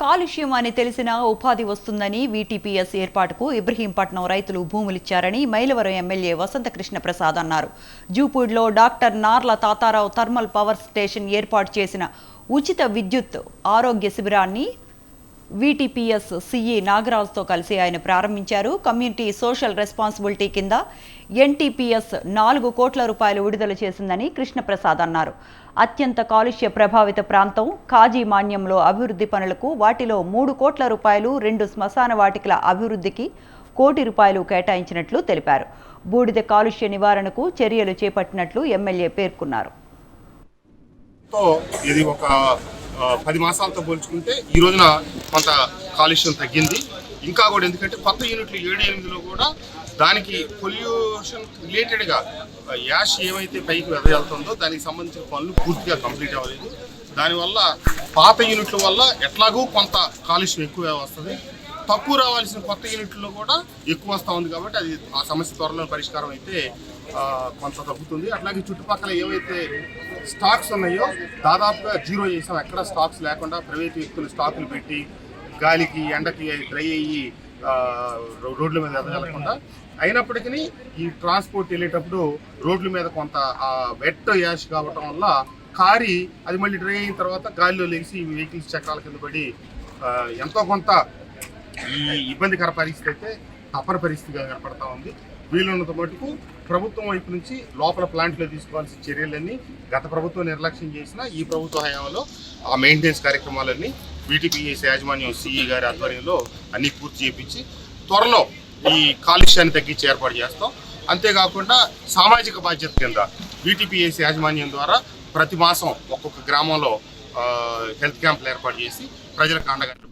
కాలుష్యం అని తెలిసినా ఉపాధి వస్తుందని వీటీపీఎస్ ఏర్పాటుకు ఇబ్రహీంపట్నం రైతులు భూములిచ్చారని మైలవరం ఎమ్మెల్యే వసంతకృష్ణ ప్రసాద్ అన్నారు. జూపూడ్లో doctor Narla Tatarao thermal power station ఏర్పాటు చేసిన ఉచిత విద్యుత్ ఆరోగ్య శిబిరాన్ని వీటీపీఎస్ సిఈ నాగరాజుతో కలిసి ఆయన ప్రారంభించారు. కమ్యూనిటీ సోషల్ రెస్పాన్సిబిలిటీ కింద ఎన్టీపీఎస్ నాలుగు కోట్ల రూపాయలు విడుదల చేసిందని కృష్ణప్రసాద్ అన్నారు. అత్యంత కాలుష్య ప్రభావిత ప్రాంతం కాజీ మాన్యంలో అభివృద్ధి పనులకు వాటిలో మూడు కోట్ల రూపాయలు రెండు శ్మశాన వాటికల అభివృద్ధికి కోటి రూపాయలు కేటాయించినట్లు తెలిపారు. బూడిద కాలుష్య నివారణకు చర్యలు చేపట్టినట్లు ఎమ్మెల్యే పేర్కొన్నారు. ఇది ఒక పది మాసాలతో పోల్చుకుంటే ఈ రోజున కొంత కాలుష్యం తగ్గింది. ఇంకా కూడా ఎందుకంటే కొత్త యూనిట్లు ఏడు ఎనిమిదిలో కూడా దానికి పొల్యూషన్ రిలేటెడ్గా యాష్ ఏమైతే పైకి వెదజల్తుందో దానికి సంబంధించిన పనులు పూర్తిగా కంప్లీట్ అవ్వలేదు. దానివల్ల పాత యూనిట్ల వల్ల ఎట్లాగూ కొంత కాలుష్యం ఎక్కువ వస్తుంది. తక్కువ రావాల్సిన కొత్త యూనిట్లో కూడా ఎక్కువ వస్తూ ఉంది కాబట్టి అది ఆ సమస్య త్వరలో పరిష్కారం అయితే కొంత తగ్గుతుంది. అట్లాగే చుట్టుపక్కల ఏవైతే స్టాక్స్ ఉన్నాయో దాదాపుగా జీరో చేసాం. ఎక్కడ స్టాక్స్ లేకుండా ప్రైవేట్ వ్యక్తులు స్టాకులు పెట్టి గాలికి ఎండకి డ్రై అయ్యి రో- రోడ్ల మీద ఎదగలకుండా అయినప్పటికీ ఈ ట్రాన్స్పోర్ట్ వెళ్ళేటప్పుడు రోడ్ల మీద కొంత వెట్ యాష్ కావటం వల్ల కారి అది మళ్ళీ డ్రై అయిన తర్వాత గాలిలో లేచి వెహికల్స్ చక్రాల కింద పడి ఎంతో కొంత ఈ ఇబ్బందికర పరిస్థితి అయితే తప్పని పరిస్థితిగా కనపడతా ఉంది. వీలున్నంత మటుకు ప్రభుత్వం వైపు నుంచి లోపల ప్లాంట్లో తీసుకోవాల్సిన చర్యలన్నీ గత ప్రభుత్వం నిర్లక్ష్యం చేసిన ఈ ప్రభుత్వ హయాంలో ఆ మెయింటెనెన్స్ కార్యక్రమాలన్నీ బీటీపీఎస్ యాజమాన్యం సిఈ గారి ఆధ్వర్యంలో అన్ని పూర్తి చేయించి త్వరలో ఈ కాలుష్యాన్ని తగ్గించి ఏర్పాటు చేస్తాం. అంతేకాకుండా సామాజిక బాధ్యత కింద బీటీపీఎస్ యాజమాన్యం ద్వారా ప్రతి మాసం ఒక్కొక్క గ్రామంలో హెల్త్ క్యాంపులు ఏర్పాటు చేసి ప్రజలకు అండగట్టు